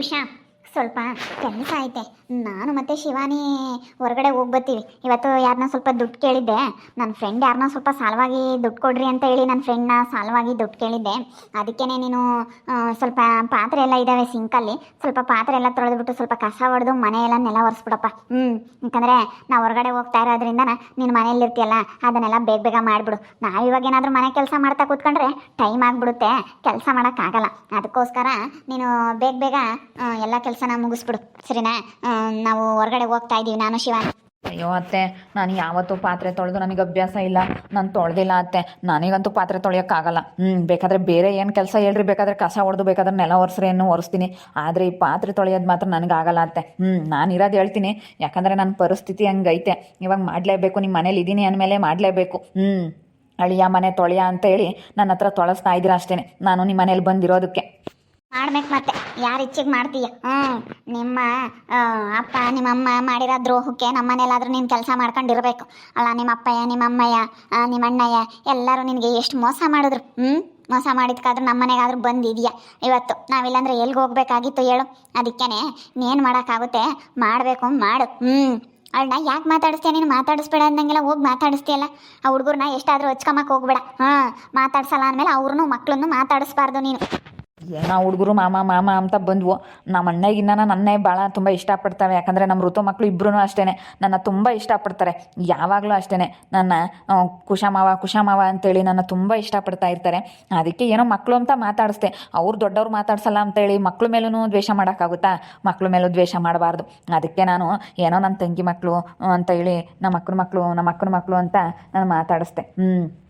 ಕುಶಾ ಸ್ವಲ್ಪ ಕೆಲಸ ಐತೆ. ನಾನು ಮತ್ತೆ ಶಿವಾನಿ ಹೊರಗಡೆ ಹೋಗಿ ಬರ್ತೀವಿ. ಇವತ್ತು ಯಾರನ್ನ ಸ್ವಲ್ಪ ದುಡ್ಡು ಕೇಳಿದ್ದೆ. ನನ್ನ ಫ್ರೆಂಡ್ ಯಾರನ್ನ ಸ್ವಲ್ಪ ಸಾಲವಾಗಿ ದುಡ್ಡು ಕೊಡ್ರಿ ಅಂತ ಹೇಳಿ ನನ್ನ ಫ್ರೆಂಡ್ನ ಸಾಲವಾಗಿ ದುಡ್ಡು ಕೇಳಿದ್ದೆ. ಅದಕ್ಕೇ ನೀನು ಸ್ವಲ್ಪ ಪಾತ್ರೆ ಎಲ್ಲ ಇದ್ದಾವೆ ಸಿಂಕಲ್ಲಿ ಸ್ವಲ್ಪ ಪಾತ್ರೆ ಎಲ್ಲ ತೊಳೆದ್ಬಿಟ್ಟು ಸ್ವಲ್ಪ ಕಸ ಹೊಡೆದು ಮನೆ ಎಲ್ಲ ನೆಲ ಒರೆಸ್ಬಿಡಪ್ಪ. ಹ್ಞೂ ಯಾಕಂದರೆ ನಾವು ಹೊರಗಡೆ ಹೋಗ್ತಾ ಇರೋದ್ರಿಂದ ನೀನು ಮನೇಲಿ ಇರ್ತೀಯಲ್ಲ, ಅದನ್ನೆಲ್ಲ ಬೇಗ ಬೇಗ ಮಾಡಿಬಿಡು. ನಾವು ಇವಾಗ ಏನಾದರೂ ಮನೆ ಕೆಲಸ ಮಾಡ್ತಾ ಕೂತ್ಕೊಂಡ್ರೆ ಟೈಮ್ ಆಗಿಬಿಡುತ್ತೆ. ಕೆಲಸ ಮಾಡೋಕ್ಕಾಗಲ್ಲ ಅದಕ್ಕೋಸ್ಕರ ನೀನು ಬೇಗ ಬೇಗ ಎಲ್ಲ ಎಲ್ಲ ಕೆಲಸನ ಮುಗಿಸ್ಬಿಡು. ಸರಿನಾ? ನಾವು ಹೊರಗಡೆ ಹೋಗ್ತಾ ಇದ್ದೀವಿ ನಾನು ಶಿವ ಅಯ್ಯೋ ಅತ್ತೆ, ನಾನು ಯಾವತ್ತೂ ಪಾತ್ರೆ ತೊಳೆದು ನನಗೆ ಅಭ್ಯಾಸ ಇಲ್ಲ. ನಾನು ತೊಳೆದಿಲ್ಲ ಅತ್ತೆ. ನನಗಂತೂ ಪಾತ್ರೆ ತೊಳೆಯೋಕ್ಕಾಗಲ್ಲ. ಹ್ಞೂ ಬೇಕಾದ್ರೆ ಬೇರೆ ಏನು ಕೆಲಸ ಹೇಳ್ರಿ? ಬೇಕಾದ್ರೆ ಕಸ ಹೊಡೆದು ಬೇಕಾದ್ರೆ ನೆಲ ಒರೆಸ್ರಿ ಏನು ಒರೆಸ್ತೀನಿ. ಆದರೆ ಈ ಪಾತ್ರೆ ತೊಳೆಯೋದು ಮಾತ್ರ ನನಗಾಗಲ್ಲ ಅತ್ತೆ. ಹ್ಞೂ ನಾನು ಇರೋದು ಹೇಳ್ತೀನಿ. ಯಾಕಂದರೆ ನನ್ನ ಪರಿಸ್ಥಿತಿ ಹಂಗೈತೆ. ಇವಾಗ ಮಾಡಲೇಬೇಕು ನಿಮ್ಮ ಮನೇಲಿ ಇದ್ದೀನಿ ಅಂದಮೇಲೆ ಮಾಡಲೇಬೇಕು. ಹ್ಞೂ ಅಳಿಯ ಮನೆ ತೊಳೆಯ ಅಂತ ಹೇಳಿ ನನ್ನ ಹತ್ರ ತೊಳಸ್ತಾ ಇದ್ದೀರಾ ಅಷ್ಟೇ ನಾನು ನಿಮ್ಮ ಮನೇಲಿ ಬಂದಿರೋದಕ್ಕೆ. ಮಾಡ್ಬೇಕು ಮತ್ತೆ. ಯಾರ ಇಚ್ಛೆಗೆ ಮಾಡ್ತೀಯ? ಹ್ಞೂ ನಿಮ್ಮ ಅಪ್ಪ ನಿಮ್ಮ ಅಮ್ಮ ಮಾಡಿರೋ ದ್ರೋಹಕ್ಕೆ ನಮ್ಮ ಮನೇಲಾದ್ರೂ ನೀನು ಕೆಲಸ ಮಾಡ್ಕೊಂಡಿರ್ಬೇಕು. ಅಲ್ಲ ನಿಮ್ಮ ಅಪ್ಪಯ್ಯ ನಿಮ್ಮ ಅಮ್ಮಯ್ಯ ನಿಮ್ಮ ಅಣ್ಣಯ್ಯ ಎಲ್ಲರೂ ನಿನಗೆ ಎಷ್ಟು ಮೋಸ ಮಾಡಿದ್ರು. ಹ್ಞೂ ಮೋಸ ಮಾಡಿದ್ಕಾದ್ರೂ ನಮ್ಮನೆಗಾದ್ರೂ ಬಂದಿದೆಯಾ? ಇವತ್ತು ನಾವಿಲ್ಲಾಂದ್ರೆ ಎಲ್ಲಿಗೆ ಹೋಗ್ಬೇಕಾಗಿತ್ತು ಹೇಳು. ಅದಕ್ಕೇನೆ ನೀನು ಮಾಡೋಕ್ಕಾಗುತ್ತೆ? ಮಾಡಬೇಕು, ಮಾಡು. ಹ್ಞೂ ಅವಳನ್ನ ಯಾಕೆ ಮಾತಾಡಿಸ್ತೀಯ ನೀನು? ಮಾತಾಡಿಸ್ಬೇಡ ಅಂದಂಗೆಲ್ಲ ಹೋಗಿ ಮಾತಾಡಿಸ್ತೀಯಲ್ಲ? ಆ ಹುಡುಗರನ್ನ ಎಷ್ಟಾದರೂ ಹಚ್ಕೊಂಬಕ್ಕೆ ಹೋಗ್ಬೇಡ. ಹಾಂ ಮಾತಾಡ್ಸಲ್ಲ ಅಂದಮೇಲೆ ಅವ್ರನ್ನೂ ಮಕ್ಕಳನ್ನು ಮಾತಾಡಿಸ್ಬಾರ್ದು ನೀನು. ಏನೋ ಹುಡುಗರು ಮಾಮ ಮಾಮ ಅಂತ ಬಂದ್ವು. ನಮ್ಮ ಅಣ್ಣಗಿನ್ನ ನನ್ನೇ ಭಾಳ ತುಂಬ ಇಷ್ಟಪಡ್ತಾವೆ. ಯಾಕಂದರೆ ನಮ್ಮ ಋತು ಮಕ್ಕಳು ಇಬ್ಬರೂ ಅಷ್ಟೇ ನನ್ನ ತುಂಬ ಇಷ್ಟಪಡ್ತಾರೆ. ಯಾವಾಗಲೂ ಅಷ್ಟೇ ನನ್ನ ಆ, ಕುಶಮಾವ ಕುಶಮಾವ ಅಂತೇಳಿ ನನ್ನ ತುಂಬ ಇಷ್ಟಪಡ್ತಾ ಇರ್ತಾರೆ. ಅದಕ್ಕೆ ಏನೋ ಮಕ್ಕಳು ಅಂತ ಮಾತಾಡಿಸ್ದೆ. ಅವ್ರು ದೊಡ್ಡವ್ರು ಮಾತಾಡ್ಸಲ್ಲ ಅಂತೇಳಿ ಮಕ್ಕಳ ಮೇಲೂ ದ್ವೇಷ ಮಾಡೋಕ್ಕಾಗುತ್ತಾ? ಮಕ್ಕಳ ಮೇಲೂ ದ್ವೇಷ ಮಾಡಬಾರ್ದು. ಅದಕ್ಕೆ ನಾನು ಏನೋ ನನ್ನ ತಂಗಿ ಮಕ್ಕಳು ಅಂತ ಹೇಳಿ ನಮ್ಮ ಅಕ್ಕನ ಮಕ್ಕಳು ನಮ್ಮ ಅಕ್ಕನ ಮಕ್ಕಳು ಅಂತ ನಾನು ಮಾತಾಡಿಸ್ದೆ. ಹ್ಞೂ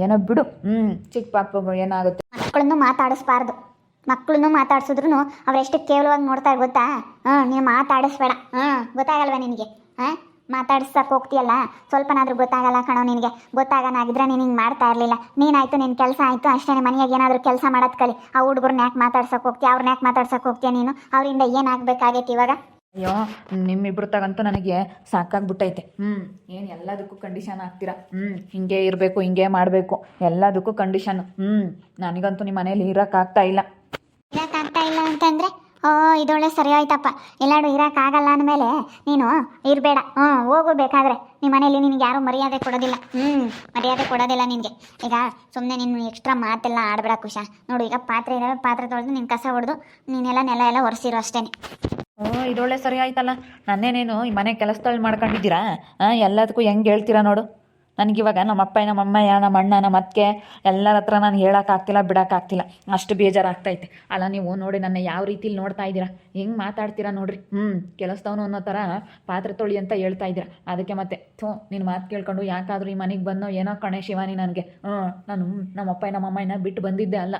ಏನೋ ಬಿಡು. ಹ್ಞೂ ಚಿಕ್ಕ ಪಾಪ ಏನಾಗುತ್ತೆ? ಮಕ್ಕಳನ್ನು ಮಾತಾಡಿಸ್ಬಾರ್ದು. ಮಕ್ಕಳನ್ನು ಮಾತಾಡ್ಸಿದ್ರು ಅವರೆಷ್ಟು ಕೇವಲವಾಗಿ ನೋಡ್ತಾರೆ ಗೊತ್ತಾ? ಹಾಂ ನೀವು ಮಾತಾಡಿಸ್ಬೇಡ. ಹಾಂ ಗೊತ್ತಾಗಲ್ವಾ ನಿನಗೆ? ಹಾಂ ಮಾತಾಡ್ಸಕ್ಕೆ ಹೋಗ್ತೀಯಲ್ಲ? ಸ್ವಲ್ಪನಾದರೂ ಗೊತ್ತಾಗಲ್ಲ ಕಣೋ ನಿನಗೆ. ಗೊತ್ತಾಗನಾಗಿದ್ರೆ ನೀನು ಹಿಂಗೆ ಮಾಡ್ತಾ ಇರಲಿಲ್ಲ. ನೀನಾಯ್ತು ನಿನ್ನ ಕೆಲಸ ಆಯಿತು ಅಷ್ಟೇ ಮನೆಯಾಗ ಏನಾದರೂ ಕೆಲಸ ಮಾಡೋದು ಕಲಿ. ಆ ಹುಡುಗರನ್ನ ಯಾಕೆ ಮಾತಾಡ್ಸಕ್ಕೆ ಹೋಗ್ತೀಯ? ಅವ್ರನ್ನ ಯಾಕೆ ಮಾತಾಡ್ಸಕ್ಕೆ ಹೋಗ್ತೀಯ ನೀನು? ಅವರಿಂದ ಏನಾಗಬೇಕಾಗೈತಿ ಇವಾಗ? ಅಯ್ಯೋ ನಿಮ್ಮಿಬ್ರು ತಗಂತೂ ನನಗೆ ಸಾಕಾಗ್ಬಿಟ್ಟೈತೆ. ಹ್ಞೂ, ಏನು ಎಲ್ಲದಕ್ಕೂ ಕಂಡೀಷನ್ ಆಗ್ತೀರಾ? ಹ್ಞೂ, ಹಿಂಗೆ ಇರಬೇಕು, ಹಿಂಗೆ ಮಾಡಬೇಕು. ಎಲ್ಲದಕ್ಕೂ ಕಂಡೀಷನ್ ಹ್ಞೂ, ನನಗಂತೂ ನಿಮ್ಮ ಮನೇಲಿ ಇರೋಕ್ಕಾಗ್ತಾ ಇಲ್ಲ. ಇರೋಕ್ಕಾಗ್ತಾ ಇಲ್ಲ ಅಂತಂದರೆ, ಓ ಇದೊಳ್ಳೆ ಸರಿ ಹೋಯ್ತಪ್ಪ ಎಲ್ಲಾಡು ಇರೋಕ್ಕಾಗಲ್ಲ ಅಂದಮೇಲೆ ನೀನು ಇರಬೇಡ. ಹ್ಞೂ, ಹೋಗು ಬೇಕಾದ್ರೆ. ನಿಮ್ಮ ಮನೇಲಿ ನಿನಗೆ ಯಾರೂ ಮರ್ಯಾದೆ ಕೊಡೋದಿಲ್ಲ. ಹ್ಞೂ, ಮರ್ಯಾದೆ ಕೊಡೋದಿಲ್ಲ ನಿನಗೆ. ಈಗ ಸುಮ್ಮನೆ ನೀನು ಎಕ್ಸ್ಟ್ರಾ ಮಾತೆಲ್ಲ ಆಡಬೇಡ ಕುಶ. ನೋಡು, ಈಗ ಪಾತ್ರೆ ಇದ್ದಾವೆ ಪಾತ್ರೆ ತೊಳೆದು ನೀನು ಕಸ ಹೊಡೆದು ನೀನೆಲ್ಲ ನೆಲ ಎಲ್ಲ ಒರೆಸಿರೋ ಅಷ್ಟೇ ಓ ಇದೊಳ್ಳೆ ಸರಿ ಆಯ್ತಲ್ಲ. ನನ್ನೇನೇನು ಈ ಮನೆ ಕೆಲಸದಲ್ಲಿ ಮಾಡ್ಕೊಂಡಿದ್ದೀರಾ? ಎಲ್ಲದಕ್ಕೂ ಹೆಂಗೆ ಹೇಳ್ತೀರಾ ನೋಡು. ನನಗಿವಾಗ ನಮ್ಮ ಅಪ್ಪ, ನಮ್ಮ ಅಮ್ಮಯ್ಯ ನಮ್ಮ ಅಣ್ಣ, ನಮ್ಮ ಅತ್ತಿಗೆ ಎಲ್ಲರ ಹತ್ರ ನಾನು ಹೇಳೋಕ್ಕಾಗ್ತಿಲ್ಲ, ಬಿಡೋಕ್ಕಾಗ್ತಿಲ್ಲ. ಅಷ್ಟು ಬೇಜಾರಾಗ್ತೈತೆ. ಅಲ್ಲ, ನೀವು ನೋಡಿ ನನ್ನ ಯಾವ ರೀತಿಲಿ ನೋಡ್ತಾ ಇದ್ದೀರಾ? ಹೆಂಗೆ ಮಾತಾಡ್ತೀರಾ ನೋಡ್ರಿ? ಹ್ಞೂ ಕೆಲಸದವನು ಅನ್ನೋ ಥರ ಪಾತ್ರೆ ತೊಳಿ ಅಂತ ಹೇಳ್ತಾ ಇದ್ದೀರಾ. ಅದಕ್ಕೆ ಮತ್ತೆ, ಥೂ ನಿನ್ನ ಮಾತು ಕೇಳ್ಕೊಂಡು ಯಾಕಾದರೂ ಈ ಮನೆಗೆ ಬಂದೋ ಏನೋ ಕಣೆ ಶಿವಾನಿ ನನಗೆ. ಹ್ಞೂ ನಾನು ನಮ್ಮ ಅಪ್ಪ, ನಮ್ಮ ಅಮ್ಮಯ್ಯನ ಬಿಟ್ಟು ಬಂದಿದ್ದೆ ಅಲ್ಲ.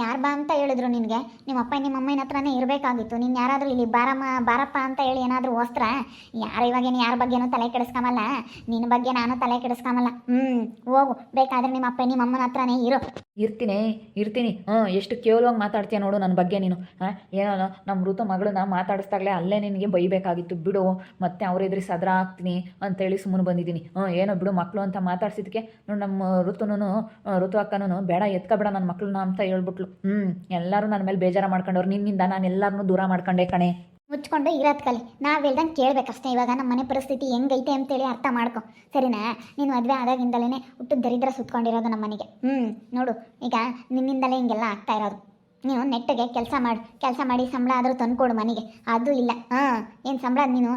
ಯಾರು ಬಾ ಅಂತ ಹೇಳಿದ್ರು ನಿನಗೆ? ನಿಮ್ಮ ಅಪ್ಪ ನಿಮ್ಮ ಅಮ್ಮನ ಹತ್ರನೇ ಇರಬೇಕಾಗಿತ್ತು. ನೀನು ಯಾರಾದರೂ ಇಲ್ಲಿ ಬಾರಮ್ಮ, ಬಾರಪ್ಪ ಅಂತ ಹೇಳಿ ಏನಾದರೂ ಓಸ್ತ್ರ? ಯಾರು ಇವಾಗೇನು ಯಾರ ಬಗ್ಗೆನೂ ತಲೆ ಕೆಡಿಸ್ಕೊಂಬಲ್ಲ ನಿನ್ನ ಬಗ್ಗೆ ನಾನು ತಲೆ ಕೆಡಿಸ್ಕೊಂಬಲ್ಲ ಹ್ಞೂ ಹೋಗು. ಬೇಕಾದ್ರೆ ನಿಮ್ಮ ಅಪ್ಪ ನಿಮ್ಮ ಅಮ್ಮನ ಹತ್ರನೇ ಇರು. ಇರ್ತೀನಿ ಇರ್ತೀನಿ. ಹ್ಞೂ ಎಷ್ಟು ಕೇವಲವಾಗಿ ಮಾತಾಡ್ತೀಯ ನೋಡು ನನ್ನ ಬಗ್ಗೆ ನೀನು. ಹಾಂ, ಏನೋ ನಮ್ಮ ಋತು ಮಗಳನ್ನ ಮಾತಾಡಿಸ್ದಾಗಲೇ ಅಲ್ಲೇ ನಿನಗೆ ಬೈಬೇಕಾಗಿತ್ತು. ಬಿಡು, ಮತ್ತೆ ಅವ್ರ ಎದುರು ಸದ್ರ ಆಗ್ತೀನಿ ಅಂತೇಳಿ ಸುಮ್ಮನೆ ಬಂದಿದ್ದೀನಿ. ಹ್ಞೂ ಏನೋ ಬಿಡು ಮಕ್ಕಳು ಅಂತ ಮಾತಾಡ್ಸಿದ್ದಕ್ಕೆ ನೋಡು ನಮ್ಮ ಋತುನೂ ಋತು ಅಕ್ಕನೂ ಬೇಡ, ಎತ್ಕೊಬೇಡ ನನ್ನ ಮಕ್ಕಳನ್ನ ಅಂತ ಹೇಳ್ಬಿಟ್ಲು. ಹ್ಞೂ ಎಲ್ಲರೂ ನನ್ನ ಮೇಲೆ ಬೇಜಾರ ಮಾಡ್ಕೊಂಡವ್ರು. ನಿನ್ನಿಂದ ನಾನು ಎಲ್ಲರನ್ನೂ ದೂರ ಮಾಡ್ಕೊಂಡೆ ಕಣೆ. ಮುಚ್ಕೊಂಡು ಇರೋದ್ ಕಲಿ. ನಾವು ಹೇಳ್ದಂಗೆ ಕೇಳಬೇಕಷ್ಟೇ. ಇವಾಗ ನಮ್ಮ ಮನೆ ಪರಿಸ್ಥಿತಿ ಹೆಂಗೈತೆ ಅಂತೇಳಿ ಅರ್ಥ ಮಾಡ್ಕೊ. ಸರಿನಾ? ನೀನು ಮದ್ವೆ ಆದಾಗಿಂದಲೇ ಹುಟ್ಟು ದರಿದ್ರ ಸುತ್ಕೊಂಡಿರೋದು ನಮ್ಮ ಮನೆಗೆ. ಹ್ಮ್, ನೋಡು. ಈಗ ನಿನ್ನಿಂದಲೇ ಹಿಂಗೆಲ್ಲ ಆಗ್ತಾ ಇರೋದು. ನೀನು ನೆಟ್ಟಿಗೆ ಕೆಲಸ ಮಾಡಿ ಕೆಲಸ ಮಾಡಿ ಸಂಬಳ ಆದರೂ ತಂದುಕೊಡು ಮನೆಗೆ. ಅದು ಇಲ್ಲ. ಹಾಂ ಏನು ಸಂಬಳ ನೀನು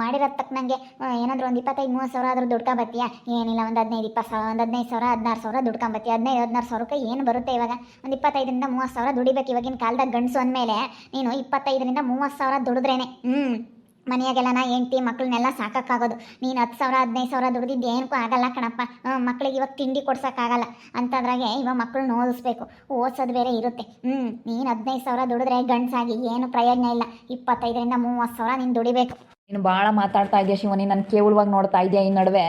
ಮಾಡಿರೋದ್ ತಕ್ಕನಂಗೆ ಏನಾದರೂ ಒಂದು ಇಪ್ಪತ್ತೈದು, ಮೂವತ್ತು ಸಾವಿರ ಆದರೂ ದುಡ್ಕೊಂಬತ್ತೀಯಾ? ಏನಿಲ್ಲ, ಒಂದು ಹದಿನೈದು ಇಪ್ಪತ್ತು ಸಾವಿರ ಒಂದು ಹದಿನೈದು ಸಾವಿರ, ಹದಿನಾರು ಸಾವಿರ ದುಡ್ಕೊಂಬತ್ತೀಯ? ಹದಿನೈದು, ಹದಿನಾರು ಸಾವಿರಕ್ಕೆ ಏನು ಬರುತ್ತೆ ಇವಾಗ? ಒಂದು ಇಪ್ಪತ್ತೈದರಿಂದ ಮೂವತ್ತು ಸಾವಿರ ದುಡಿಬೇಕು ಇವಾಗಿನ ಕಾಲದಾಗ ಗಂಡಸು ಅಂದಮೇಲೆ ನೀನು ಇಪ್ಪತ್ತೈದರಿಂದ ಮೂವತ್ತು ಸಾವಿರ ದುಡಿದ್ರೇನೆ. ಹ್ಞೂ ಮನೆಯಾಗೆಲ್ಲ ನಾ ಹೆಂಡ್ತಿ ಮಕ್ಕಳನ್ನೆಲ್ಲ ಸಾಕೋಕ್ಕಾಗೋದು. ನೀನು ಹತ್ತು ಸಾವಿರ, ಹದಿನೈದು ಸಾವಿರ ದುಡ್ದಿದ್ದು ಏನಕ್ಕೂ ಆಗಲ್ಲ ಕಣಪ್ಪ. ಮಕ್ಕಳಿಗೆ ಇವಾಗ ತಿಂಡಿ ಕೊಡ್ಸೋಕ್ಕಾಗಲ್ಲ ಅಂಥದ್ರಾಗೆ ಇವಾಗ ಮಕ್ಕಳನ್ನ ಓದಿಸ್ಬೇಕು. ಓದಿಸೋದು ಬೇರೆ ಇರುತ್ತೆ. ಹ್ಞೂ ನೀನು ಹದಿನೈದು ಸಾವಿರ ದುಡಿದ್ರೆ ಗಂಡಸಾಗಿ ಏನು ಪ್ರಯೋಜನ ಇಲ್ಲ. ಇಪ್ಪತ್ತೈದರಿಂದ ಮೂವತ್ತು ಸಾವಿರ ನೀನು ದುಡಿಬೇಕು. ನೀನು ಭಾಳ ಮಾತಾಡ್ತಾ ಇದೆಯಾ ಶಿವನಿ? ನಾನು ಕೇವಲವಾಗಿ ನೋಡ್ತಾ ಇದೆಯಾ ಈ ನಡುವೆ?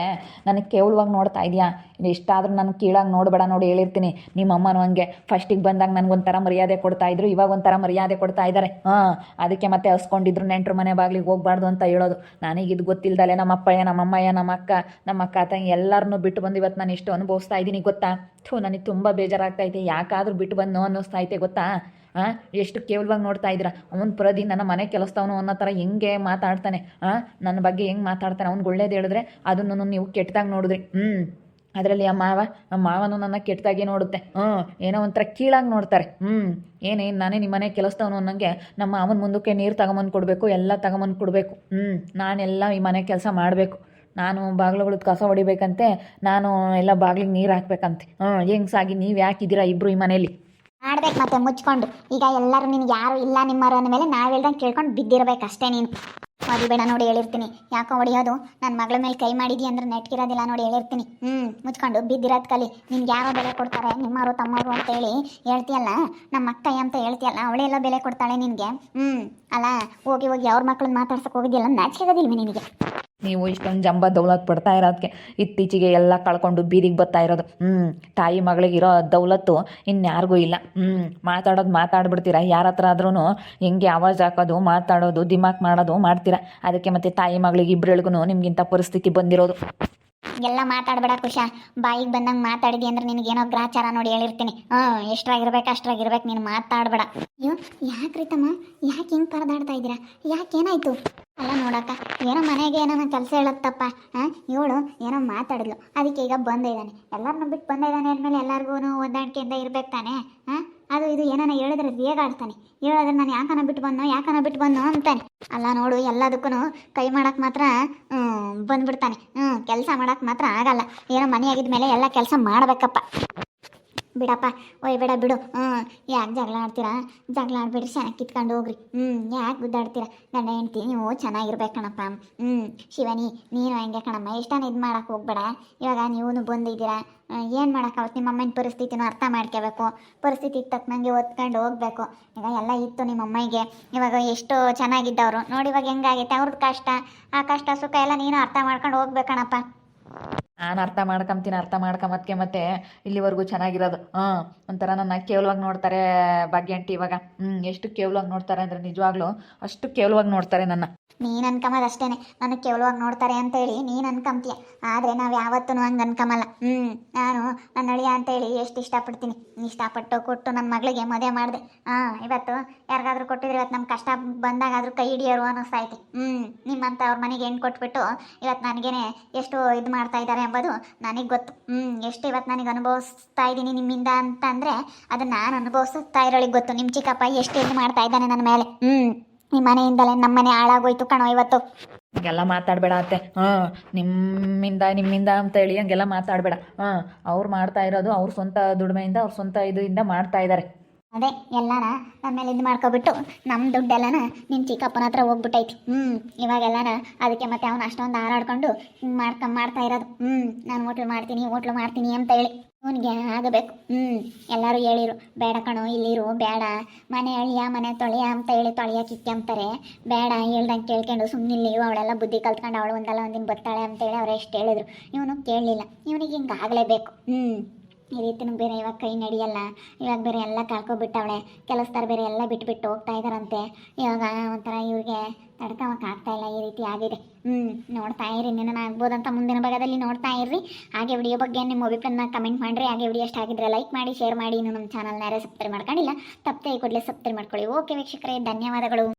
ನನಗೆ ಕೇವಲವಾಗಿ ನೋಡ್ತಾ ಇದೆಯಾ? ಇನ್ನು ಇಷ್ಟಾದರೂ ನಾನು ಕೀಳಾಗಿ ನೋಡಬೇಡ ನೋಡಿ, ಹೇಳಿರ್ತೀನಿ. ನಿಮ್ಮ ಅಮ್ಮನೂ ಹಂಗೆ. ಫಸ್ಟಿಗೆ ಬಂದಾಗ ನನಗೊಂಥರ ಮರ್ಯಾದೆ ಕೊಡ್ತಾ ಇದ್ರು, ಇವಾಗ ಒಂಥರ ಮರ್ಯಾದೆ ಕೊಡ್ತಾ ಇದ್ದಾರೆ ಹಾಂ, ಅದಕ್ಕೆ ಮತ್ತೆ ಹಸ್ಕೊಂಡಿದ್ರು ನೆಂಟ್ರ ಮನೆ ಬಾಗ್ಲಿಗೆ ಹೋಗ್ಬಾರ್ದು ಅಂತ ಹೇಳೋದು. ನನಗೆ ಇದು ಗೊತ್ತಿಲ್ಲದಲ್ಲೇ ನಮ್ಮ ಅಪ್ಪಯ್ಯ, ನಮ್ಮ ಅಮ್ಮಯ್ಯ, ನಮ್ಮ ಅಕ್ಕ ನಮ್ಮ ಅಕ್ಕ ತಂಗಿ ಎಲ್ಲರನ್ನೂ ಬಿಟ್ಟು ಬಂದು ಇವತ್ತು ನಾನು ಇಷ್ಟು ಅನುಭವಿಸ್ತಾ ಇದ್ದೀನಿ, ಗೊತ್ತಾ? ಥೂ, ನನಗೆ ತುಂಬ ಇದೆ. ಯಾಕಾದರೂ ಬಿಟ್ಟು ಬಂದು ಅನ್ನಿಸ್ತಾ ಐತೆ ಗೊತ್ತಾ? ಎಷ್ಟು ಕೇವಲವಾಗಿ ನೋಡ್ತಾ ಇದ್ದೀರಾ? ಅವನ ಪ್ರದಿ ನನ್ನ ಮನೆ ಕೆಲಸದವನು ಅನ್ನೋ ಥರ ಹೆಂಗೆ ಮಾತಾಡ್ತಾನೆ ಹಾಂ ನನ್ನ ಬಗ್ಗೆ ಹೆಂಗೆ ಮಾತಾಡ್ತಾನೆ? ಅವ್ನಿಗೆ ಒಳ್ಳೇದು ಹೇಳಿದ್ರೆ ಅದನ್ನು ನೀವು ಕೆಟ್ಟದಾಗಿ ನೋಡಿದ್ರಿ. ಹ್ಞೂ ಅದರಲ್ಲಿ ಆ ಮಾವ, ಆ ಮಾವನು ನನ್ನ ಕೆಟ್ಟದಾಗಿ ನೋಡುತ್ತೆ. ಹ್ಞೂ ಏನೋ ಒಂಥರ ಕೀಳಾಗಿ ನೋಡ್ತಾರೆ. ಹ್ಞೂ ಏನೇನು ನಾನೇ ನಿಮ್ಮ ಮನೆ ಕೆಲಸದವನು ಅನ್ನೋಂಗೆ ನಮ್ಮ ಮಾವನ ಮುಂದಕ್ಕೆ ನೀರು ತಗೊಂಬಂದು ಕೊಡಬೇಕು, ಎಲ್ಲ ತಗೊಂಬಂದು ಕೊಡಬೇಕು. ಹ್ಞೂ ನಾನೆಲ್ಲ ಈ ಮನೆ ಕೆಲಸ ಮಾಡಬೇಕು. ನಾನು ಬಾಗಿಲುಗಳದ್ದು ಕಸ ಹೊಡಿಬೇಕಂತೆ, ನಾನು ಎಲ್ಲ ಬಾಗಿಲಿಗೆ ನೀರು ಹಾಕ್ಬೇಕಂತೆ. ಹ್ಞೂ ಹೆಂಗ್ಸಾಗಿ ನೀವು ಯಾಕಿದ್ದೀರಾ ಇಬ್ಬರು ಈ ಮನೇಲಿ? ಮಾಡ್ಬೇಕು ಮತ್ತೆ ಮುಚ್ಕೊಂಡು. ಈಗ ಎಲ್ಲರೂ ನಿನ್ಗೆ ಯಾರು ಇಲ್ಲ ನಿಮ್ಮರು ಅಂದಮೇಲೆ ನಾವು ಹೇಳ್ದಂಗೆ ಕೇಳ್ಕೊಂಡು ಬಿದ್ದಿರ್ಬೇಕು ಅಷ್ಟೇ ನೀನು ಬೇಡ ನೋಡಿ ಹೇಳಿರ್ತೀನಿ. ಯಾಕೋ ಹೊಡಿಯೋದು? ನನ್ನ ಮಗಳ ಮೇಲೆ ಕೈ ಮಾಡಿದ್ಯಾ ಅಂದ್ರೆ ನೆಟ್ಗಿರೋದಿಲ್ಲ ನೋಡಿ ಹೇಳಿರ್ತೀನಿ. ಹ್ಞೂ ಮುಚ್ಕೊಂಡು ಬಿದ್ದಿರೋದು ಕಲಿ. ನಿನ್ಗೆ ಯಾರೋ ಬೆಲೆ ಕೊಡ್ತಾರೆ? ನಿಮ್ಮವರು, ತಮ್ಮವರು ಅಂತೇಳಿ ಹೇಳ್ತೀಯಲ್ಲ? ನಮ್ಮ ಅಕ್ಕ ಅಂತ ಹೇಳ್ತೀಯಲ್ಲ? ಅವಳೆಲ್ಲ ಬೆಲೆ ಕೊಡ್ತಾಳೆ ನಿನಗೆ? ಹ್ಞೂ ಅಲ್ಲ, ಹೋಗಿ ಹೋಗಿ ಅವ್ರ ಮಕ್ಳನ್ನ ಮಾತಾಡ್ಸಕ್ಕೆ ಹೋಗಿದ್ಯಲ್ಲ? ನಾಚಿಕೆಗೋದಿಲ್ವ ನಿನಗೆ? ನೀವು ಇಷ್ಟೊಂದು ಜಂಬ ದೌಲತ್ ಪಡ್ತಾ ಇರೋದಕ್ಕೆ ಇತ್ತೀಚೆಗೆ ಎಲ್ಲ ಕಳ್ಕೊಂಡು ಬೀದಿಗೆ ಬರ್ತಾ ಇರೋದು. ಹ್ಞೂ ತಾಯಿ ಮಗಳಿಗೆ ಇರೋ ದೌಲತ್ತು ಇನ್ಯಾರಿಗೂ ಇಲ್ಲ. ಹ್ಞೂ ಮಾತಾಡೋದು ಮಾತಾಡ್ಬಿಡ್ತೀರಾ? ಯಾರ ಹತ್ರ ಆದ್ರೂ ಹೆಂಗೆ ಆವಾಜ್ ಹಾಕೋದು, ಮಾತಾಡೋದು, ದಿಮಾಕ್ ಮಾಡೋದು ಮಾಡ್ತೀರಾ? ಅದಕ್ಕೆ ಮತ್ತೆ ತಾಯಿ ಮಗಳಿಗೆ ಇಬ್ಬರಿಗೂ ನಿಮ್ಗಿಂತ ಪರಿಸ್ಥಿತಿ ಬಂದಿರೋದು. ಎಲ್ಲ ಮಾತಾಡಬೇಡ ಕುಶ. ಬಾಯಿಗೆ ಬಂದಂಗೆ ಮಾತಾಡಿದಿ ಅಂದ್ರೆ ನಿನಗೇನೋ ಗ್ರಾಚಾರ ನೋಡಿ ಹೇಳಿರ್ತೀನಿ. ಹಾಂ, ಎಷ್ಟ್ರಾಗಿರ್ಬೇಕು ಅಷ್ಟ್ರಾಗಿರ್ಬೇಕು, ನೀನು ಮಾತಾಡಬೇಡ. ಅಯ್ಯೋ ರೀ ತಮ್ಮ ಯಾಕೆ ಹಿಂಗೆ ಪರದಾಡ್ತಾ ಇದ್ದೀರಾ? ಯಾಕೆ ಏನಾಯ್ತು ಅಲ್ಲ ನೋಡಕ್ಕ, ಏನೋ ಮನೆಗೆ ಏನೋ ಕೆಲಸ ಹೇಳತ್ತಪ್ಪ. ಹಾಂ, ಇವಳು ಏನೋ ಮಾತಾಡಿದ್ಲು. ಅದಕ್ಕೆ ಈಗ ಬಂದಿದ್ದಾನೆ. ಎಲ್ಲರನ್ನೂ ಬಿಟ್ಟು ಬಂದಿದ್ದಾನೆ ಅಂದಮೇಲೆ ಎಲ್ಲರಿಗೂ ಹೊಂದಾಣಿಕೆಯಿಂದ ಇರ್ಬೇಕು ತಾನೆ? ಹಾಂ? ಅದು ಇದು ಏನಾನ ಹೇಳಿದ್ರೆ ರೇಗಾಡ್ತಾನೆ ಹೇಳಿದ್ರೆ ನಾನು ಯಾಕನ ಬಿಟ್ಟು ಬಂದೋ ಯಾಕನ ಬಿಟ್ಟು ಬಂದೋ ಅಂತಾನೆ. ಅಲ್ಲ ನೋಡು ಎಲ್ಲದಕ್ಕೂ ಕೈ ಮಾಡಕ್ಕೆ ಮಾತ್ರ ಬಂದ್ಬಿಡ್ತಾನೆ. ಹ್ಞೂ ಕೆಲಸ ಮಾಡಕ್ಕೆ ಮಾತ್ರ ಆಗಲ್ಲ. ಏನೋ ಮನೆ ಆಗಿದ್ಮೇಲೆ ಎಲ್ಲ ಕೆಲಸ ಮಾಡಬೇಕಪ್ಪ. ಬಿಡಪ್ಪ. ಓಯ್, ಬೇಡ, ಬಿಡು. ಹ್ಞೂ ಯಾಕೆ ಜಗಳ ಆಡ್ತೀರಾ? ಜಗಳ ಆಡ್ಬೇಡ್ರಿ ಚೆನ್ನಾಗಿ ಕಿತ್ಕೊಂಡು ಹೋಗ್ರಿ. ಹ್ಞೂ ಯಾಕೆ ಗುದ್ದಾಡ್ತೀರಾ? ಗಂಡ ಹೆಂಡ್ತಿ, ನೀವು ಚೆನ್ನಾಗಿರ್ಬೇಕು ಕಣಪ್ಪ. ಹ್ಞೂ ಶಿವನಿ, ನೀನು ಹಂಗೆ ಕಣಮ್ಮ. ಎಷ್ಟಾನ ಇದು ಮಾಡಕ್ಕೆ ಹೋಗ್ಬೇಡ. ಇವಾಗ ನೀವು ಬಂದಿದ್ದೀರಾ? ಏನು ಮಾಡೋಕ್ಕಾಗುತ್ತೆ ನಿಮ್ಮ ಅಮ್ಮನ ಪರಿಸ್ಥಿತಿನೂ ಅರ್ಥ ಮಾಡ್ಕೋಬೇಕು ಪರಿಸ್ಥಿತಿಗೆ ತಕ್ಕನಂಗೆ ಒತ್ಕೊಂಡು ಹೋಗ್ಬೇಕು. ಈಗ ಎಲ್ಲ ಇತ್ತು ನಿಮ್ಮ ಅಮ್ಮಗೆ ಇವಾಗ ಎಷ್ಟು ಚೆನ್ನಾಗಿದ್ದವರು. ನೋಡಿ ಇವಾಗ ಹೆಂಗಾಗೈತೆ? ಅವ್ರದ್ದು ಕಷ್ಟ. ಆ ಕಷ್ಟ, ಸುಖ ಎಲ್ಲ ನೀನು ಅರ್ಥ ಮಾಡ್ಕೊಂಡು ಹೋಗ್ಬೇಕಣಪ್ಪ ನಾನು ಅರ್ಥ ಮಾಡ್ಕೊಂತೀನಿ ಅರ್ಥ ಮಾಡ್ಕೊಂಬತ್ಕೆ ಮತ್ತೆ ಇಲ್ಲಿವರೆಗೂ ಚೆನ್ನಾಗಿರೋದು. ಹಾಂ, ಒಂಥರ ನನ್ನ ಕೇವಲವಾಗಿ ನೋಡ್ತಾರೆ ಭಾಗ್ಯಂಟಿ ಇವಾಗ. ಹ್ಞೂ ಎಷ್ಟು ಕೇವಲವಾಗಿ ನೋಡ್ತಾರೆ ಅಂದರೆ ನಿಜವಾಗ್ಲೂ ಅಷ್ಟು ಕೇವಲವಾಗಿ ನೋಡ್ತಾರೆ ನನ್ನ. ನೀನು ಅನ್ಕಮದ ಅಷ್ಟೇನೆ. ನನಗೆ ಕೇವಲವಾಗಿ ನೋಡ್ತಾರೆ ಅಂತೇಳಿ ನೀನು ಅನ್ಕಂತೀಯ ಆದರೆ ನಾವು ಯಾವತ್ತೂ ಹಂಗೆ ಅನ್ಕಮಲ್ಲ. ಹ್ಞೂ ನಾನು ನನ್ನ ಅಳಿಯ ಅಂತೇಳಿ ಎಷ್ಟು ಇಷ್ಟಪಡ್ತೀನಿ. ಇಷ್ಟಪಟ್ಟು ಕೊಟ್ಟು ನನ್ನ ಮಗಳಿಗೆ ಮದುವೆ ಮಾಡಿದೆ. ಹಾಂ, ಇವತ್ತು ಯಾರಿಗಾದ್ರೂ ಕೊಟ್ಟಿದ್ರೆ ಇವತ್ತು ನಮ್ಮ ಕಷ್ಟ ಬಂದಾಗಾದ್ರೂ ಕೈ ಹಿಡಿಯೋರು ಅನ್ನಿಸ್ತೈತಿ ಹ್ಞೂ ನಿಮ್ಮಂತ ಅವ್ರ ಮನೆಗೆ ಹೆಣ್ಣು ಕೊಟ್ಬಿಟ್ಟು ಇವತ್ತು ನನಗೇನೆ ಎಷ್ಟು ಇದು ಮಾಡ್ತಾ ಇದ್ದಾರೆ ಎಂಬುದು ನನಗೆ ಗೊತ್ತು. ಎಷ್ಟು ಇವತ್ತು ನನಗೆ ಅನುಭವಿಸ್ತಾ ಇದ್ದೀನಿ ನಿಮ್ಮಿಂದ ಅಂತ ಅಂದರೆ ಅದನ್ನು ನಾನು ಅನುಭವಿಸ್ತಾ ಇರೋಳಿಗೆ ಗೊತ್ತು. ನಿಮ್ಮ ಚಿಕ್ಕಪ್ಪ ಎಷ್ಟು ಇದು ಮಾಡ್ತಾ ಇದ್ದಾನೆ ನನ್ನ ಮೇಲೆ. ಹ್ಞೂ ನಿಮ್ಮ ಮನೆಯಿಂದಲೇ ನಮ್ಮ ಮನೆ ಹಾಳಾಗೋಯ್ತು ಕಣೋ ಇವತ್ತು. ಹಂಗೆಲ್ಲ ಮಾತಾಡಬೇಡ ಅತ್ತೆ. ಹಾಂ, ನಿಮ್ಮಿಂದ ನಿಮ್ಮಿಂದ ಅಂತ ಹೇಳಿ ಹಂಗೆಲ್ಲ ಮಾತಾಡಬೇಡ. ಹಾಂ, ಅವ್ರು ಮಾಡ್ತಾ ಇರೋದು ಅವ್ರ ಸ್ವಂತ ದುಡಿಮೆಯಿಂದ ಅವ್ರ ಸ್ವಂತ ಇದರಿಂದ ಮಾಡ್ತಾ ಇದ್ದಾರೆ ಅದೇ ಎಲ್ಲಾನ ನಮ್ಮ ಮೇಲೆ ಇದು ಮಾಡ್ಕೊಬಿಟ್ಟು ನಮ್ಮ ದುಡ್ಡೆಲ್ಲನ ನಿಮ್ಮ ಚಿಕ್ಕಪ್ಪನ ಹತ್ರ ಹೋಗ್ಬಿಟ್ಟೈತಿ. ಹ್ಞೂ ಇವಾಗೆಲ್ಲನ ಅದಕ್ಕೆ ಮತ್ತೆ ಅವನು ಅಷ್ಟೊಂದು ಹಾರಾಡ್ಕೊಂಡು ಮಾಡ್ಕೊಂಡ್ ಮಾಡ್ತಾ ಇರೋದು. ಹ್ಞೂ ನಾನು ಹೋಟ್ಲು ಮಾಡ್ತೀನಿ ಹೋಟ್ಲು ಮಾಡ್ತೀನಿ ಅಂತ ಹೇಳಿ ಅವನಿಗೆ ಆಗಬೇಕು. ಹ್ಞೂ ಎಲ್ಲರೂ ಹೇಳಿರು, ಬೇಡ ಕಣೋ, ಇಲ್ಲಿರು, ಬೇಡ. ಮನೆ ಅಳಿಯ, ಮನೆ ತೊಳೆಯ ಅಂತ ಹೇಳಿ ತೊಳೆಯ ಅಂತಾರೆ. ಬೇಡ, ಹೇಳ್ದಂಗೆ ಕೇಳ್ಕೊಂಡು ಸುಮ್ಮನಿಲ್ಲಿ ಅವಳೆಲ್ಲ ಬುದ್ಧಿ ಕಲ್ತ್ಕೊಂಡು ಅವಳು ಒಂದಲ್ಲ ಒಂದಿನ ಬರ್ತಾಳೆ ಅಂತೇಳಿ ಅವ್ರು ಎಷ್ಟು ಹೇಳಿದ್ರು. ಇವನು ಕೇಳಲಿಲ್ಲ. ಇವನಿಗೆ ಹಿಂಗೆ ಆಗಲೇಬೇಕು. ಹ್ಞೂ ಈ ರೀತಿನೂ ಬೇರೆ ಇವಾಗ ಕೈ ನಡೆಯಲ್ಲ, ಇವಾಗ ಬೇರೆ ಎಲ್ಲ ಕಳ್ಕೊಬಿಟ್ಟವಳೆ ಕೆಲಸದಾರ ಬೇರೆ ಎಲ್ಲ ಬಿಟ್ಬಿಟ್ಟು ಹೋಗ್ತಾ ಇದ್ದಾರಂತೆ. ಇವಾಗ ಒಂಥರ ಇವ್ರಿಗೆ ಇಲ್ಲ, ಈ ರೀತಿ ಆಗಿದೆ. ಹ್ಞೂ ನೋಡ್ತಾ ಇರಿ ನಿನ್ನ ಆಗ್ಬೋದಂತ ಮುಂದಿನ ಭಾಗದಲ್ಲಿ ನೋಡ್ತಾ ಇರ್ರಿ. ಹಾಗೆ ವಿಡಿಯೋ ಬಗ್ಗೆ ನಿಮ್ಮ ಅಭಿಪ್ರಾಯನ ಕಮೆಂಟ್ ಮಾಡಿರಿ. ಹಾಗೆ ವಿಡಿಯೋ ಇಷ್ಟ ಆಗಿದ್ರೆ ಲೈಕ್ ಮಾಡಿ ಶೇರ್ ಮಾಡಿ. ಇನ್ನು ನಮ್ಮ ಚಾನಲ್ನ ಯಾರೇ ಸಬ್ಸ್ಕ್ರೈಬ್ ಮಾಡ್ಕೊಂಡಿಲ್ಲ, ತಪ್ಪದೆ ಕೂಡಲೇ ಸಬ್ಸ್ಕ್ರೈಬ್ ಮಾಡ್ಕೊಳ್ಳಿ. ಓಕೆ ವೀಕ್ಷಕರೇ, ಧನ್ಯವಾದಗಳು.